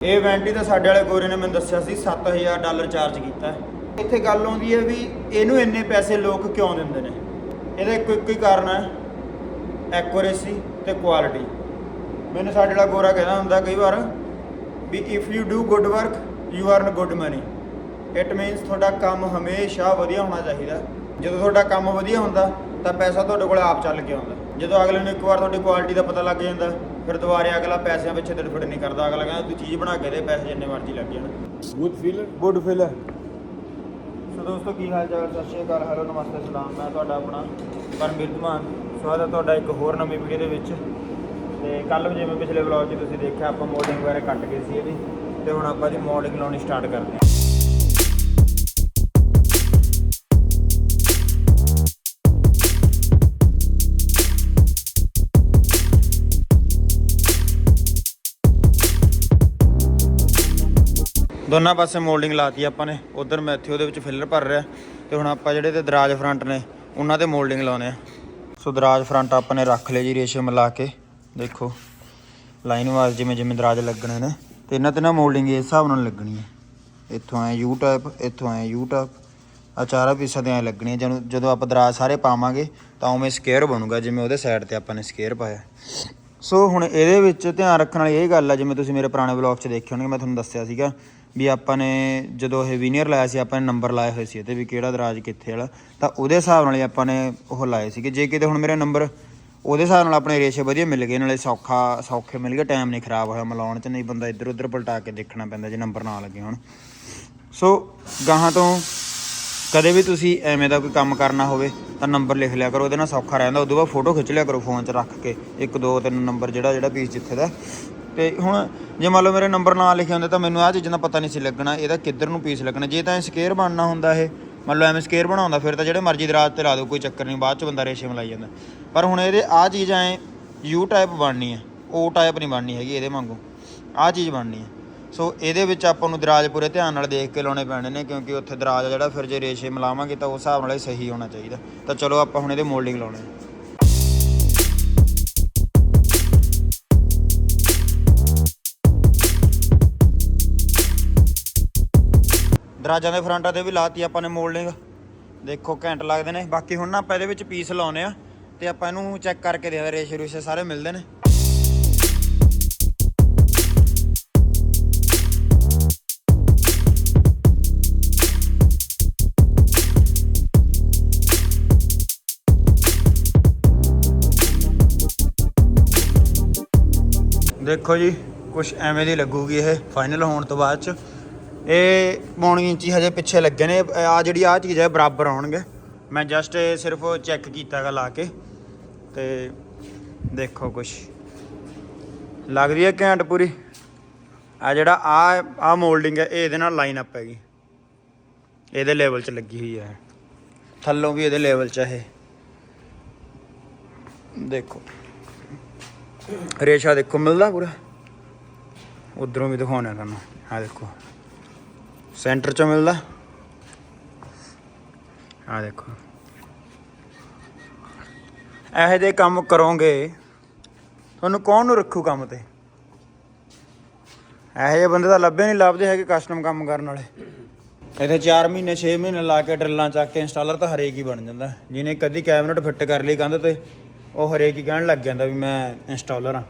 ਇਹ ਇਵੈਂਟ ਹੀ ਤਾਂ ਸਾਡੇ ਵਾਲੇ ਗੋਰੇ ਨੇ ਮੈਨੂੰ ਦੱਸਿਆ ਸੀ 7000 ਡਾਲਰ ਚਾਰਜ ਕੀਤਾ ਹੈ। ਇੱਥੇ ਗੱਲ ਆਉਂਦੀ ਹੈ ਵੀ ਇਹਨੂੰ ਇੰਨੇ ਪੈਸੇ ਲੋਕ ਕਿਉਂ ਦਿੰਦੇ ਨੇ? ਇਹਦਾ ਇੱਕੋ ਇੱਕੋ ਹੀ ਕਾਰਨ ਹੈ ਐਕੂਰੇਸੀ ਤੇ ਕੁਆਲਿਟੀ ਮੈਨੂੰ ਸਾਡੇ ਵਾਲਾ ਗੋਰਾ ਕਹਿੰਦਾ ਹੁੰਦਾ ਕਈ ਵਾਰ ਵੀ if you do good work you earn good money it means ਤੁਹਾਡਾ ਕੰਮ ਹਮੇਸ਼ਾ ਵਧੀਆ ਹੋਣਾ ਚਾਹੀਦਾ। ਜਦੋਂ ਤੁਹਾਡਾ ਕੰਮ ਵਧੀਆ ਹੁੰਦਾ, ਤਾਂ ਪੈਸਾ ਤੁਹਾਡੇ ਕੋਲ ਆਪ ਚੱਲ ਕੇ ਆਉਂਦਾ। ਜਦੋਂ ਅਗਲੇ ਨੂੰ ਇੱਕ ਵਾਰ ਤੁਹਾਡੀ ਕੁਆਲਿਟੀ ਦਾ ਪਤਾ ਲੱਗ ਜਾਂਦਾ ਫਿਰ ਦੁਬਾਰੇ ਅਗਲਾ ਪੈਸਿਆਂ ਪਿੱਛੇ ਤੜਫੜ ਨਹੀਂ ਕਰਦਾ ਅਗਲਾ ਕਹਿੰਦਾ ਤੂੰ ਚੀਜ਼ ਬਣਾ ਕੇ ਦੇ ਪੈਸੇ ਜਿੰਨੇ ਮਰਜ਼ੀ ਲੱਗ ਜਾਣ। Good feeler? Good feeler so ਦੋਸਤੋ ਕੀ ਹਾਲ ਚਾਲ? ਸਤਿ ਸ਼੍ਰੀ ਅਕਾਲ ਹੈਲੋ ਨਮਸਤੇ ਸਲਾਮ। ਮੈਂ ਤੁਹਾਡਾ ਆਪਣਾ ਪਰਮਵੀਰ ਧਮਾਨ ਸਵਾਗਤ ਹੈ ਤੁਹਾਡਾ ਇੱਕ ਹੋਰ ਨਵੀਂ ਵੀਡੀਓ ਦੇ ਵਿੱਚ। ਤੇ ਕੱਲ ਜਿਵੇਂ ਪਿਛਲੇ ਵਲੌਗ 'ਚ ਤੁਸੀਂ ਦੇਖਿਆ ਆਪਾਂ ਮੋਡਲਿੰਗ ਵਗੈਰਾ ਕੱਟ ਗਏ ਸੀ ਇਹਦੀ। ਤੇ ਹੁਣ ਆਪਾਂ ਦੀ ਮੋਡਲਿੰਗ ਲਾਉਣੀ ਸਟਾਰਟ ਕਰਦੇ ਹਾਂ। ਦੋਨਾਂ ਪਾਸੇ ਮੋਲਡਿੰਗ ਲਾਤੀ ਆਪਾਂ ਨੇ। ਉਧਰ ਮੈਂ ਇੱਥੇ ਉਹਦੇ ਵਿੱਚ ਫਿਲਰ ਭਰ ਰਿਹਾ। ਤੇ ਹੁਣ ਆਪਾਂ ਜਿਹੜੇ ਤੇ ਦਰਾਜ ਫਰੰਟ ਨੇ, ਉਹਨਾਂ ਤੇ ਮੋਲਡਿੰਗ ਲਾਉਨੇ ਆ ਸੋ ਦਰਾਜ ਫਰੰਟ ਆਪਾਂ ਨੇ ਰੱਖ ਲਏ ਜੀ ਰੇਸ਼ੇ ਮਿਲਾ ਕੇ। ਦੇਖੋ, ਲਾਈਨ ਵਾਸ ਜਿਵੇਂ ਜਿਵੇਂ ਦਰਾਜ ਲੱਗਣੇ ਨੇ। ਤੇ ਇਹਨਾਂ ਤੇ ਨਾ ਮੋਲਡਿੰਗ ਇਸ ਹਿਸਾਬ ਨਾਲ ਲੱਗਣੀ ਹੈ। ਇੱਥੋਂ ਐ ਯੂ ਟਾਈਪ ਇੱਥੋਂ ਐ ਯੂ ਟਾਈਪ ਆ ਚਾਰਾਂ ਪੀਸਾਂ ਤੇ ਐ ਲੱਗਣੀ ਜਦੋਂ ਜਦੋਂ ਆਪਾਂ ਦਰਾਜ ਸਾਰੇ ਪਾਵਾਂਗੇ, ਤਾਂ ਉਵੇਂ ਸਕੁਅਰ ਬਣੂਗਾ, ਜਿਵੇਂ ਉਹਦੇ ਸਾਈਡ ਤੇ ਆਪਾਂ ਨੇ ਸਕੁਅਰ ਪਾਇਆ। ਸੋ ਹੁਣ ਇਹਦੇ ਵਿੱਚ ਧਿਆਨ ਰੱਖਣ ਵਾਲੀ ਇਹ ਗੱਲ ਆ, ਜਿਵੇਂ ਤੁਸੀਂ ਮੇਰੇ ਪੁਰਾਣੇ ਵਲੌਗ 'ਚ ਦੇਖੇ ਹੋਣਗੇ, ਮੈਂ ਤੁਹਾਨੂੰ ਦੱਸਿਆ ਸੀਗਾ। ਵੀ ਆਪਾਂ ਨੇ ਜਦੋਂ ਇਹ ਵੀਨੀਅਰ ਲਾਇਆ ਸੀ, ਆਪਾਂ ਨੇ ਨੰਬਰ ਲਾਏ ਹੋਏ ਸੀ ਇਹਦੇ ਵੀ ਕਿਹੜਾ ਦਰਾਜ ਕਿੱਥੇ ਵਾਲਾ। ਤਾਂ ਉਹਦੇ ਹਿਸਾਬ ਨਾਲ ਹੀ ਆਪਾਂ ਨੇ ਉਹ ਲਾਏ ਸੀਗੇ। ਜੇ ਕਿਤੇ ਹੁਣ ਮੇਰੇ ਨੰਬਰ ਉਹਦੇ ਹਿਸਾਬ ਨਾਲ ਆਪਣੇ ਰੇਸ਼ੇ ਵਧੀਆ ਮਿਲ ਗਏ, ਨਾਲੇ ਸੌਖਾ, ਸੌਖੇ ਮਿਲ ਗਏ ਟਾਈਮ ਨਹੀਂ ਖਰਾਬ ਹੋਇਆ ਮਿਲਾਉਣ 'ਚ, ਨਹੀਂ ਬੰਦਾ ਇੱਧਰ ਉੱਧਰ ਪਲਟਾ ਕੇ ਦੇਖਣਾ ਪੈਂਦਾ ਜੇ ਨੰਬਰ ਨਾ ਲੱਗੇ ਹੁਣ। ਸੋ ਗਾਹਾਂ ਤੋਂ ਕਦੇ ਵੀ ਤੁਸੀਂ ਐਵੇਂ ਦਾ ਕੋਈ ਕੰਮ ਕਰਨਾ ਹੋਵੇ, ਤਾਂ ਨੰਬਰ ਲਿਖ ਲਿਆ ਕਰੋ, ਉਹਦੇ ਨਾਲ ਸੌਖਾ ਰਹਿੰਦਾ। ਉਦੋਂ ਬਾਅਦ ਫੋਟੋ ਖਿੱਚ ਲਿਆ ਕਰੋ ਫੋਨ 'ਚ ਰੱਖ ਕੇ। 1 2 3 ਨੰਬਰ ਜਿਹੜਾ ਜਿਹੜਾ ਪੀਸ ਜਿੱਥੇ ਦਾ। ਤੇ ਹੁਣ ਜੇ ਮੰਨ ਲਓ ਮੇਰੇ ਨੰਬਰ ਨਾ ਲਿਖੇ ਹੁੰਦੇ ਤਾਂ ਮੈਨੂੰ ਆਹ ਚੀਜ਼ਾਂ ਦਾ ਪਤਾ ਨਹੀਂ ਸੀ ਲੱਗਣਾ, ਇਹਦਾ ਕਿੱਧਰ ਨੂੰ ਪੀਸ ਲੱਗਣਾ। ਜੇ ਤਾਂ ਇਹ ਸਕੇਅਰ ਬਣਨਾ ਹੁੰਦਾ ਇਹ, ਮੰਨ ਲਓ ਐਵੇਂ ਸਕੇਅਰ ਬਣਾਉਂਦਾ, ਫਿਰ ਤਾਂ ਜਿਹੜੇ ਮਰਜ਼ੀ ਦਰਾਜ ਤੇ ਲਾ ਦਿਓ, ਕੋਈ ਚੱਕਰ ਨਹੀਂ, ਬਾਅਦ 'ਚ ਬੰਦਾ ਰੇਸ਼ੇ ਮਲਾਈ ਜਾਂਦਾ। ਪਰ ਹੁਣ ਇਹਦੇ ਆਹ ਚੀਜ਼ ਐ ਯੂ ਟਾਈਪ ਬਣਨੀ ਹੈ ਓ ਟਾਈਪ ਨਹੀਂ ਬਣਨੀ ਹੈਗੀ ਇਹਦੇ ਵਾਂਗੂ, ਆਹ ਚੀਜ਼ ਬਣਨੀ ਹੈ। ਸੋ ਇਹਦੇ ਵਿੱਚ ਆਪਾਂ ਨੂੰ ਦਰਾਜ ਪੂਰੇ ਧਿਆਨ ਨਾਲ ਦੇਖ ਕੇ ਲਾਉਣੇ ਪੈਣੇ ਨੇ, ਕਿਉਂਕਿ ਉੱਥੇ ਦਰਾਜ ਆ ਜਿਹੜਾ, ਫਿਰ ਜੇ ਰੇਸ਼ੇ ਮਿਲਾਵਾਂਗੇ ਤਾਂ ਉਸ ਹਿਸਾਬ ਨਾਲ ਹੀ ਸਹੀ ਹੋਣਾ ਚਾਹੀਦਾ। ਤਾਂ ਚਲੋ ਆਪਾਂ ਹੁਣ ਇਹਦੇ ਮੋਲਡਿੰਗ ਲਾਉਣੇ ਦਰਾਜਾਂ ਦੇ ਫਰੰਟਾਂ ਤੇ ਵੀ ਲਾਤੀ ਆਪਾਂ ਨੇ ਮੋਲਡਿੰਗ। ਦੇਖੋ ਘੈਂਟ ਲੱਗਦੇ ਨੇ। ਬਾਕੀ ਹੁਣ ਨਾ ਆਪਾਂ ਇਹਦੇ ਵਿੱਚ ਪੀਸ ਲਾਉਨੇ ਆ ਤੇ ਆਪਾਂ ਇਹਨੂੰ ਚੈੱਕ ਕਰਕੇ ਦੇਖਦੇ ਰੇਸ਼ੇ ਰੂਸ਼ੇ ਸਾਰੇ ਮਿਲਦੇ ਨੇ। ਦੇਖੋ ਜੀ ਕੁਝ ਐਵੇਂ ਦੀ ਲੱਗੂਗੀ ਇਹ ਫਾਈਨਲ ਹੋਣ ਤੋਂ ਬਾਅਦ ਚ। ਇਹ ਪੌਣੀ ਇੰਚੀ ਹਜੇ ਪਿੱਛੇ ਲੱਗੇ ਨੇ ਆ ਜਿਹੜੀ ਆ ਚੀਜ਼ ਹੈ, ਬਰਾਬਰ ਆਉਣਗੇ। ਮੈਂ ਜਸਟ ਇਹ ਸਿਰਫ ਚੈੱਕ ਕੀਤਾਗਾ ਲਾ ਕੇ, ਤੇ ਦੇਖੋ ਕੁਝ ਲੱਗਦੀ ਹੈ ਘੈਂਟ ਪੂਰੀ? ਆ ਜਿਹੜਾ ਆ ਆ ਮੋਲਡਿੰਗ ਹੈ, ਇਹ ਇਹਦੇ ਨਾਲ ਲਾਈਨ ਅਪ ਹੈਗੀ। ਇਹਦੇ ਲੈਵਲ 'ਚ ਲੱਗੀ ਹੋਈ ਹੈ ਥੱਲੋਂ ਵੀ ਇਹਦੇ ਲੈਵਲ 'ਚ ਹੈ ਇਹ। ਦੇਖੋ। ਰੇਸ਼ਾ ਦੇਖੋ, ਮਿਲਦਾ ਪੂਰਾ? ਉਧਰੋਂ ਵੀ ਦਿਖਾਉਣਾ ਤੁਹਾਨੂੰ। ਆ ਦੇਖੋ। ਸੈਂਟਰ ਚੋਂ ਮਿਲਦਾ। ਆ ਦੇਖੋ। ਇਹੋ ਜਿਹੇ ਕੰਮ ਕਰੋਗੇ ਤੁਹਾਨੂੰ ਕੌਣ ਨੂੰ ਰੱਖੂ ਕੰਮ ਤੇ? ਇਹੋ ਜਿਹੇ ਬੰਦੇ ਤਾਂ ਲੱਭੇ ਨਹੀਂ ਲੱਭਦੇ ਹੈਗੇ ਕਸਟਮ ਕੰਮ ਕਰਨ ਵਾਲੇ। ਇੱਥੇ 4 ਮਹੀਨੇ 6 ਮਹੀਨੇ ਲਾ ਕੇ ਡਰਿੱਲਾਂ ਚੱਕ ਕੇ ਇੰਸਟਾਲਰ ਤਾਂ ਹਰੇਕ ਹੀ ਬਣ ਜਾਂਦਾ। ਜਿਹਨੇ ਕਦੀ ਕੈਬਨਟ ਫਿੱਟ ਕਰ ਲਈ ਕੰਧ ਤੇ ਉਹ ਹਰੇਕ ਹੀ ਕਹਿਣ ਲੱਗ ਜਾਂਦਾ ਵੀ ਮੈਂ ਇੰਸਟਾਲਰ ਆ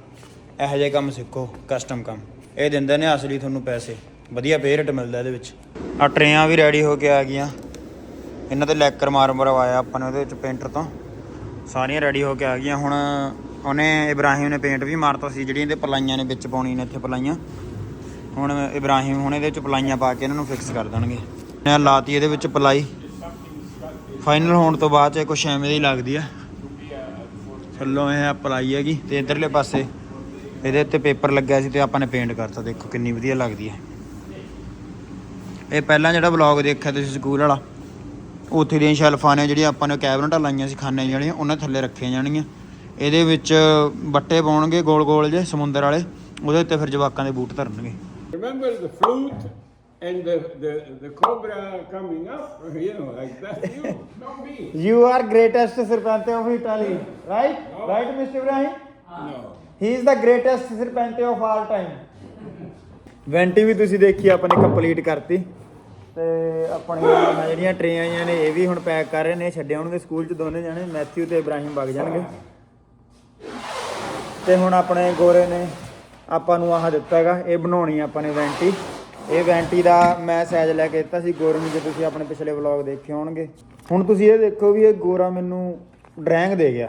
ਇਹੋ ਜਿਹੇ ਕੰਮ ਸਿੱਖੋ ਕਸਟਮ ਕੰਮ। ਇਹ ਦਿੰਦੇ ਨੇ ਅਸਲੀ ਤੁਹਾਨੂੰ ਪੈਸੇ। ਵਧੀਆ ਪੇ ਰੇਟ ਮਿਲਦਾ ਇਹਦੇ ਵਿੱਚ। ਆ ਟਰੇਆਂ ਵੀ ਰੈਡੀ ਹੋ ਕੇ ਆ ਗਈਆਂ। ਇਹਨਾਂ ਤੇ ਲੈਕਰ ਮਾਰ ਮਰਵਾਇਆ ਆਪਾਂ ਨੇ ਉਹਦੇ ਵਿੱਚ ਪੇਂਟਰ ਤੋਂ। ਸਾਰੀਆਂ ਰੈਡੀ ਹੋ ਕੇ ਆ ਗਈਆਂ। ਹੁਣ ਉਹਨੇ ਇਬਰਾਹਿਮ ਨੇ ਪੇਂਟ ਵੀ ਮਾਰਤਾ ਸੀ, ਜਿਹੜੀਆਂ ਇਹਦੇ ਪਲਾਈਆਂ ਨੇ ਵਿੱਚ ਪਾਉਣੀ ਨੇ ਇੱਥੇ ਪਲਾਈਆਂ। ਹੁਣ ਇਬਰਾਹੀਮ ਹੁਣ ਇਹਦੇ ਵਿੱਚ ਪਲਾਈਆਂ ਪਾ ਕੇ ਇਹਨਾਂ ਨੂੰ ਫਿਕਸ ਕਰ ਦੇਣਗੇ। ਮੈਂ ਲਾਤੀ ਇਹਦੇ ਵਿੱਚ ਪਲਾਈ। ਫਾਈਨਲ ਹੋਣ ਤੋਂ ਬਾਅਦ ਚ ਇਹ ਕੁਛ ਐਵੇਂ ਦੀ ਲੱਗਦੀ ਆ। ਥੱਲੋਂ ਇਹ ਪਲਾਈ ਹੈਗੀ ਤੇ ਇਧਰਲੇ ਪਾਸੇ ਇਹਦੇ ਉੱਤੇ ਪੇਪਰ ਲੱਗਿਆ ਸੀ ਤੇ ਆਪਾਂ ਨੇ ਪੇਂਟ ਕਰਤਾ। ਦੇਖੋ ਕਿੰਨੀ ਵਧੀਆ ਲੱਗਦੀ ਹੈ ਇਹ ਪਹਿਲਾਂ ਜਿਹੜਾ ਵਲੌਗ ਦੇਖਿਆ ਤੁਸੀਂ ਸਕੂਲ ਵਾਲਾ ਉੱਥੇ ਦੀਆਂ ਸ਼ੈਲਫਾਂ ਨੇ ਜਿਹੜੀਆਂ ਆਪਾਂ ਨੇ ਕੈਬਨਟਾਂ ਲਾਈਆਂ ਸੀ ਖਾਨੇ ਜਿਹੜੀਆਂ ਉਹਨਾਂ ਥੱਲੇ ਰੱਖੀਆਂ ਜਾਣਗੀਆਂ ਇਹਦੇ ਵਿੱਚ ਬੱਟੇ ਪਾਉਣਗੇ ਗੋਲ ਗੋਲ ਜੇ ਸਮੁੰਦਰ ਵਾਲੇ ਉਹਦੇ ਉੱਤੇ ਫਿਰ ਜਵਾਕਾਂ ਦੇ ਬੂਟ ਧਰਨਗੇ Remember the flute and the, the, the cobra coming up? You know, like that. You, not me. You are greatest serpente of Italy, right? Right, Mr. Ibrahim? No. He is the greatest serpente of all time. ਵੈਂਟੀ ਵੀ ਤੁਸੀਂ ਦੇਖੀ ਆਪਣੇ complete ਕਰਤੀ ਤੇ ਆਪਣੀਆਂ ਜਿਹੜੀਆਂ ਟਰੇਆਂ ਆਈਆਂ ਨੇ, ਇਹ ਵੀ ਹੁਣ ਪੈਕ ਕਰ ਰਹੇ ਨੇ ਛੱਡੇ ਹੋਣਗੇ ਸਕੂਲ ਚ ਦੋਨੇ ਜਾਣੇ, ਮੈਥਿਊ ਤੇ ਇਬਰਾਹਿਮ ਵਗ ਜਾਣਗੇ। ਤੇ ਹੁਣ ਆਪਣੇ ਗੋਰੇ ਨੇ, ਆਪਾਂ ਨੂੰ ਆਹ ਦਿੱਤਾ ਹੈਗਾ, ਇਹ ਬਣਾਉਣੀ ਆ ਆਪਾਂ ਨੇ ਵੈਂਟੀ। ਇਹ ਵੈਂਟੀ ਦਾ ਮੈਂ ਸਾਈਜ਼ ਲੈ ਕੇ ਦਿੱਤਾ ਸੀ, ਗੋਰੇ ਨੂੰ ਜੇ ਤੁਸੀਂ ਆਪਣੇ ਪਿਛਲੇ ਵਲੌਗ ਦੇਖੇ ਹੋਣਗੇ। ਹੁਣ ਤੁਸੀਂ ਇਹ ਦੇਖੋ ਵੀ ਇਹ ਗੋਰਾ ਮੈਨੂੰ ਡਰਾਇੰਗ ਦੇ ਗਿਆ,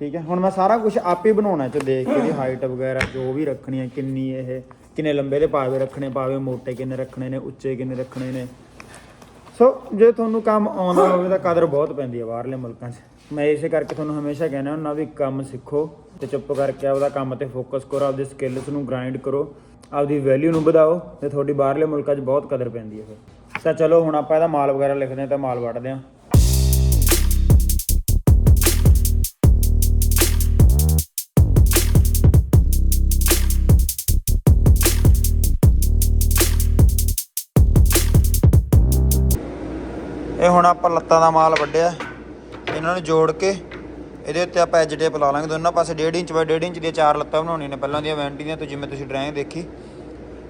ਠੀਕ ਹੈ? ਹੁਣ ਮੈਂ ਸਾਰਾ ਕੁਝ ਆਪ ਹੀ ਬਣਾਉਣਾ ਚ ਦੇਖ ਕੇ ਇਹਦੀ ਹਾਈਟ ਵਗੈਰਾ ਜੋ ਵੀ ਰੱਖਣੀ ਹੈ, ਕਿੰਨੀ ਇਹ, ਕਿੰਨੇ ਲੰਬੇ ਦੇ ਪਾਵੇ ਰੱਖਣੇ, ਪਾਵੇ ਮੋਟੇ ਕਿੰਨੇ ਰੱਖਣੇ ਨੇ, ਉੱਚੇ ਕਿੰਨੇ ਰੱਖਣੇ ਨੇ। ਸੋ, ਜੇ ਤੁਹਾਨੂੰ ਕੰਮ ਆਉਂਦਾ ਹੋਵੇ ਤਾਂ ਕਦਰ ਬਹੁਤ ਪੈਂਦੀ ਹੈ ਬਾਹਰਲੇ ਮੁਲਕਾਂ 'ਚ। ਮੈਂ ਇਸੇ ਕਰਕੇ ਤੁਹਾਨੂੰ ਹਮੇਸ਼ਾ ਕਹਿੰਦਾ ਹੁੰਦਾ ਵੀ ਕੰਮ ਸਿੱਖੋ ਤੇ ਚੁੱਪ ਕਰਕੇ ਆਪਦਾ ਕੰਮ ਤੇ ਫੋਕਸ ਕਰੋ, ਆਪਦੇ ਸਕਿੱਲਸ ਨੂੰ ਗ੍ਰਾਈਂਡ ਕਰੋ, ਆਪਦੀ ਵੈਲਿਊ ਨੂੰ ਵਧਾਓ ਤੇ ਤੁਹਾਡੀ ਬਾਹਰਲੇ ਮੁਲਕਾਂ 'ਚ ਬਹੁਤ ਕਦਰ ਪੈਂਦੀ ਹੈ ਫਿਰ। ਤਾਂ ਚਲੋ ਹੁਣ ਆਪਾਂ ਇਹਦਾ ਮਾਲ ਵਗੈਰਾ ਲਿਖਦੇ ਹਾਂ ਤਾਂ ਮਾਲ ਵੜਦੇ ਹਾਂ। ਇਹ ਹੁਣ ਆਪਾਂ ਲੱਤਾਂ ਦਾ ਮਾਲ ਵੱਢਿਆ। ਇਹਨਾਂ ਨੂੰ ਜੋੜ ਕੇ ਇਹਦੇ ਉੱਤੇ ਆਪਾਂ ਐਜ ਟੇਪ ਲਾ ਲਾਂਗੇ। ਦੋਨਾਂ ਪਾਸੇ 1.5 ਇੰਚ ਬਾਈ 1.5 ਇੰਚ ਦੀਆਂ ਚਾਰ ਲੱਤਾਂ ਬਣਾਉਣੀਆਂ ਨੇ। ਪਹਿਲਾਂ ਦੀਆਂ ਵੈਂਟੀ ਦੀਆਂ ਤੇ ਜਿਵੇਂ ਤੁਸੀਂ ਡਰਾਇੰਗ ਦੇਖੀ।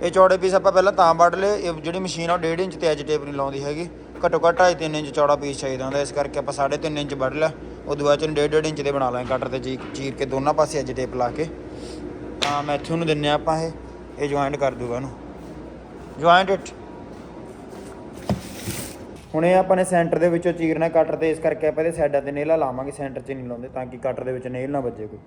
ਇਹ ਚੌੜੇ ਪੀਸ ਆਪਾਂ ਪਹਿਲਾਂ ਤਾਂ ਵੱਢ ਲਏ। ਇਹ ਜਿਹੜੀ ਮਸ਼ੀਨ ਆ ਉਹ 1.5 ਇੰਚ ਤੇ ਐਜ ਟੇਪ ਨਹੀਂ ਲਾਉਂਦੀ ਹੈਗੀ। ਘੱਟੋ ਘੱਟ 2.5 ਇੰਚ ਚੌੜਾ ਪੀਸ ਚਾਹੀਦਾ ਹੁੰਦਾ। ਇਸ ਕਰਕੇ ਆਪਾਂ 3.5 ਇੰਚ ਵੱਢ ਲਿਆ। ਉਹ ਬਾਅਦ ਚ 1.5 ਇੰਚ ਦੇ ਬਣਾ ਲਾਂਗੇ ਕਟਰ ਤੇ ਚੀਰ ਕੇ ਦੋਨਾਂ ਪਾਸੇ ਐਜ ਟੇਪ ਲਾ ਕੇ। ਤਾਂ ਮੈਥਿਊ ਨੂੰ ਦਿੰਨੇ ਆ ਆਪਾਂ ਇਹ। ਇਹ ਜੁਆਇੰਟ ਕਰ ਦੂਗਾ ਇਹਨੂੰ। ਜੁਆਇੰਟ ਇਟ ਹੁਣੇ ਆਪਾਂ ਨੇ ਸੈਂਟਰ ਦੇ ਵਿੱਚੋਂ ਚੀਰਨਾ, ਕਟਰ ਤੇ ਇਸ ਕਰਕੇ ਆਪਾਂ ਇਹਦੇ ਸਾਈਡਾਂ ਤੇ ਨੇਲਾ ਲਾਵਾਂਗੇ, ਸੈਂਟਰ 'ਚ ਨਹੀਂ ਲਾਉਂਦੇ, ਤਾਂ ਕਿ ਕਟਰ ਦੇ ਵਿੱਚ ਨੇਲ ਨਾ ਵੱਜੇ ਕੋਈ।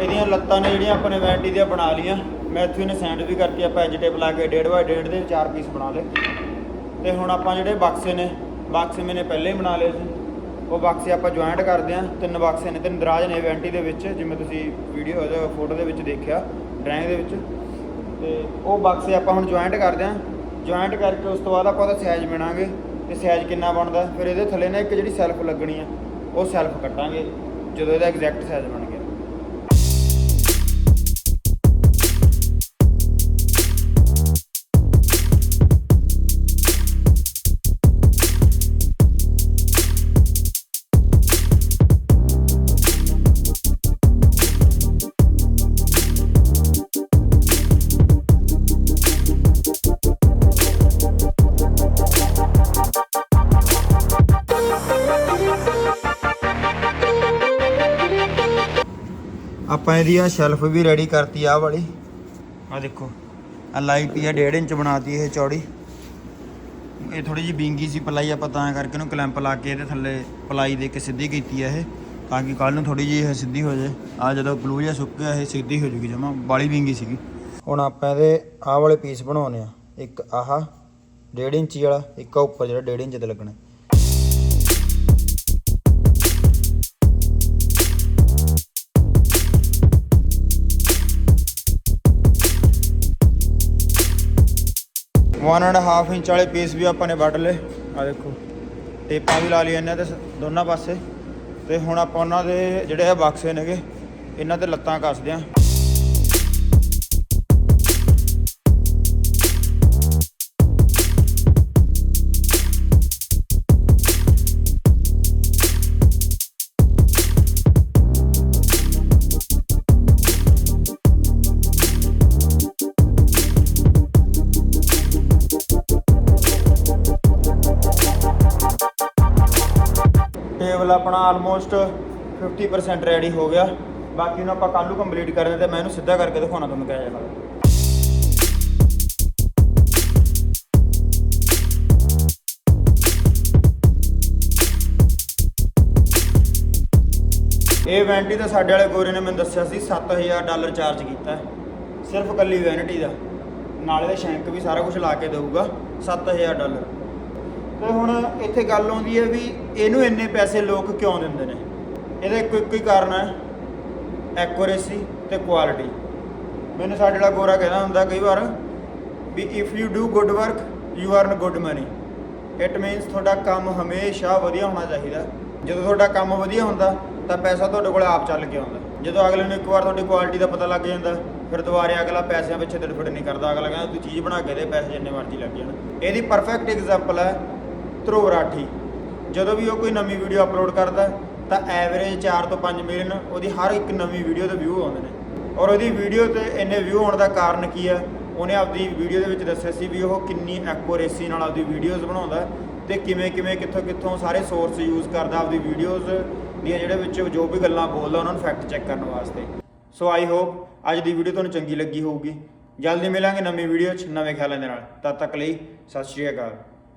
ਇਹਦੀਆਂ ਲੱਤਾਂ ਨੇ ਜਿਹੜੀਆਂ ਆਪਾਂ ਨੇ ਵੈਂਟੀ ਦੀਆਂ ਬਣਾ ਲੀਆਂ ਮੈਥਿਊ ਨੇ ਸੈਂਡ ਵੀ ਕਰਤੀ ਆਪਾਂ ਐਜ ਟੇਪ ਲਾ ਕੇ 1.5 ਬਾਈ 1.5 ਦੇ ਚਾਰ ਪੀਸ ਬਣਾ ਲਏ। ਤੇ ਹੁਣ ਆਪਾਂ ਜਿਹੜੇ ਬਕਸੇ ਨੇ ਬਕਸੇ ਮੈਨੇ ਪਹਿਲੇ ਹੀ ਬਣਾ ਲਏ ਸੀ। ਉਹ ਬਕਸੇ ਆਪਾਂ ਜੁਆਇੰਟ ਕਰਦੇ ਆਂ ਤਿੰਨ ਬਕਸੇ ਨੇ, ਤਿੰਨ ਦਰਾਜ ਨੇ ਵੈਂਟੀ ਦੇ ਵਿੱਚ, ਜਿਵੇਂ ਤੁਸੀਂ ਵੀਡੀਓ ਫੋਟੋ ਦੇ ਵਿੱਚ ਦੇਖਿਆ ਡਰਾਇੰਗ ਦੇ ਵਿੱਚ। ਤੇ ਉਹ ਬਕਸੇ ਆਪਾਂ ਹੁਣ ਜੁਆਇੰਟ ਕਰਦੇ ਆਂ ਜੁਆਇੰਟ ਕਰਕੇ ਉਸ ਤੋਂ ਬਾਅਦ ਆਪਾਂ ਉਹਦਾ ਸਾਈਜ਼ ਬਣਾਂਗੇ ਤੇ ਸਾਈਜ਼ ਕਿੰਨਾ ਬਣਦਾ, ਫਿਰ ਇਹਦੇ ਥੱਲੇ ਨਾ ਇੱਕ ਜਿਹੜੀ ਸੈਲਫ ਲੱਗਣੀ ਆ, ਉਹ ਸੈਲਫ ਕੱਟਾਂਗੇ। ਜਦੋਂ ਇਹਦਾ ਐਗਜ਼ੈਕਟ ਸਾਈਜ਼ ਬਣ ਗਿਆ। ਆਪਾਂ ਇਹਦੀ ਆ ਸ਼ੈਲਫ ਵੀ ਰੈਡੀ ਕਰਤੀ ਆ ਵਾਲੀ। ਆ ਦੇਖੋ ਆ ਲਾਈਟ ਹੀ ਆ 1.5 ਇੰਚ ਬਣਾਤੀ ਇਹ ਚੌੜੀ। ਇਹ ਥੋੜੀ ਜੀ ਬਿੰਗੀ ਸੀ ਪਲਾਈ ਆਪਾਂ ਤਾਂ ਕਰਕੇ ਇਹਨੂੰ ਕਲੈਂਪ ਲਾ ਕੇ ਇਹਦੇ ਥੱਲੇ ਪਲਾਈ ਦੇ ਕੇ ਸਿੱਧੀ ਕੀਤੀ ਆ ਇਹ, ਤਾਂ ਕਿ ਕੱਲ ਨੂੰ ਥੋੜੀ ਜੀ ਇਹ ਸਿੱਧੀ ਹੋ ਜਾਏ। ਆ ਜਦੋਂ ਗਲੂ ਜਿਹਾ ਸੁੱਕ ਗਿਆ, ਇਹ ਸਿੱਧੀ ਹੋ ਜੂਗੀ ਜਮਾ ਬਾਲੀ ਬਿੰਗੀ ਸੀਗੀ। ਹੁਣ ਆਪਾਂ ਇਹਦੇ ਆਹ ਵਾਲੇ ਪੀਸ ਬਣਾਉਣੇ ਆ, ਇੱਕ ਆਹ 1.5 ਇੰਚੀ ਵਾਲਾ, ਇੱਕ ਉੱਪਰ ਜਿਹੜਾ 1.5 ਇੰਚ ਤੇ ਲੱਗਣਾ। ਵਨ ਐਂਡ ਹਾਫ ਇੰਚ ਵਾਲੇ ਪੀਸ ਵੀ ਆਪਾਂ ਨੇ ਵੱਢ ਲਏ। ਆ ਦੇਖੋ। ਟੇਪਾਂ ਵੀ ਲਾ ਲਈਆਂ ਇਹਨਾਂ ਤੇ ਸ- ਦੋਨਾਂ ਪਾਸੇ। ਤੇ ਹੁਣ ਆਪਾਂ ਉਹਨਾਂ ਦੇ ਜਿਹੜੇ ਆ ਬਕਸੇ ਨੇਗੇ ਇਹਨਾਂ ਤੇ ਲੱਤਾਂ ਕੱਸਦੇ ਆਂ। ਆਪਣਾ ਆਲਮੋਸਟ 50% ਰੈਡੀ ਹੋ ਗਿਆ। ਬਾਕੀ ਨੂੰ ਆਪਾਂ ਕੱਲ੍ਹ ਨੂੰ ਕੰਪਲੀਟ ਕਰਦੇ ਤੇ ਮੈਂ ਇਹਨੂੰ ਸਿੱਧਾ ਕਰਕੇ ਦਿਖਾਉਣਾ ਤੁਹਾਨੂੰ ਕਿਹਾ ਜਾਣਾ ਇਹ ਵੈਂਟੀ ਤਾਂ ਸਾਡੇ ਵਾਲੇ ਗੋਰੇ ਨੇ, ਮੈਨੂੰ ਦੱਸਿਆ ਸੀ 7000 ਡਾਲਰ ਚਾਰਜ ਕੀਤਾ ਸਿਰਫ ਕੱਲੀ ਵੈਨਿਟੀ ਦਾ। ਨਾਲੇ ਦਾ ਸ਼ੈਂਕ ਵੀ ਸਾਰਾ ਕੁਝ ਲਾ ਕੇ ਦੇਊਗਾ 7000 ਡਾਲਰ ਤੇ ਹੁਣ ਇੱਥੇ ਗੱਲ ਆਉਂਦੀ ਹੈ ਵੀ ਇਹਨੂੰ ਇੰਨੇ ਪੈਸੇ ਲੋਕ ਕਿਉਂ ਦਿੰਦੇ ਨੇ? ਇਹਦਾ ਇੱਕੋ ਇੱਕੋ ਹੀ ਕਾਰਨ ਹੈ ਐਕੂਰੇਸੀ ਤੇ ਕੁਆਲਿਟੀ ਮੈਨੂੰ ਸਾਡੇ ਨਾਲ ਗੋਰਾ ਕਹਿੰਦਾ ਹੁੰਦਾ ਕਈ ਵਾਰ ਵੀ if you do good work you earn good money it means ਤੁਹਾਡਾ ਕੰਮ ਹਮੇਸ਼ਾ ਵਧੀਆ ਹੋਣਾ ਚਾਹੀਦਾ। ਜਦੋਂ ਤੁਹਾਡਾ ਕੰਮ ਵਧੀਆ ਹੁੰਦਾ, ਤਾਂ ਪੈਸਾ ਤੁਹਾਡੇ ਕੋਲ ਆਪ ਚੱਲ ਕੇ ਆਉਂਦਾ। ਜਦੋਂ ਅਗਲੇ ਨੂੰ ਇੱਕ ਵਾਰ ਤੁਹਾਡੀ ਕੁਆਲਿਟੀ ਦਾ ਪਤਾ ਲੱਗ ਜਾਂਦਾ, ਫਿਰ ਦੁਬਾਰੇ ਅਗਲਾ ਪੈਸਿਆਂ ਪਿੱਛੇ ਤੜਫੜ ਨਹੀਂ ਕਰਦਾ। ਅਗਲਾ ਕਹਿੰਦਾ, ਤੂੰ ਚੀਜ਼ ਬਣਾ ਕੇ ਦੇ, ਪੈਸੇ ਜਿੰਨੇ ਮਰਜ਼ੀ ਲੱਗ ਜਾਣ। ਇਹਦੀ ਪਰਫੈਕਟ ਐਗਜ਼ਾਮਪਲ ਹੈ ਧਰੁਵ ਰਾਠੀ ਜਦੋਂ ਵੀ ਉਹ ਕੋਈ ਨਵੀਂ ਵੀਡੀਓ ਅਪਲੋਡ ਕਰਦਾ ਤਾਂ ਐਵਰੇਜ 4 ਤੋਂ 5 ਮਿਲੀਅਨ ਉਹਦੀ ਹਰ ਇੱਕ ਨਵੀਂ ਵੀਡੀਓ ਦੇ ਵਿਊ ਆਉਂਦੇ ਨੇ। ਔਰ ਉਹਦੀ ਵੀਡੀਓ ਤੇ ਇੰਨੇ ਵਿਊ ਆਉਣ ਦਾ ਕਾਰਨ ਕੀ ਹੈ? ਉਹਨੇ ਆਪਦੀ ਵੀਡੀਓ ਦੇ ਵਿੱਚ ਦੱਸਿਆ ਸੀ ਵੀ ਉਹ ਕਿੰਨੀ ਐਕੂਰੇਸੀ ਨਾਲ ਆਪਦੀ ਵੀਡੀਓਜ਼ ਬਣਾਉਂਦਾ ਤੇ ਕਿਵੇਂ ਕਿਵੇਂ, ਕਿੱਥੋਂ ਕਿੱਥੋਂ ਸਾਰੇ ਸੋਰਸ ਯੂਜ਼ ਕਰਦਾ ਆਪਦੀ ਵੀਡੀਓਜ਼ ਦੀਆਂ, ਜਿਹੜੇ ਵਿੱਚ ਜੋ ਵੀ ਗੱਲਾਂ ਬੋਲਦਾ, ਉਹਨਾਂ ਨੂੰ ਫੈਕਟ ਚੈੱਕ ਕਰਨ ਵਾਸਤੇ। ਸੋ ਆਈ ਹੋਪ ਅੱਜ ਦੀ ਵੀਡੀਓ ਤੁਹਾਨੂੰ ਚੰਗੀ ਲੱਗੀ ਹੋਊਗੀ। ਜਲਦੀ ਮਿਲਾਂਗੇ ਨਵੀਂ ਵੀਡੀਓ 'ਚ ਨਵੇਂ ਖਿਆਲਾਂ ਦੇ ਨਾਲ। ਤਦ ਤੱਕ ਲਈ ਸਤਿ ਸ਼੍ਰੀ ਅਕਾਲ।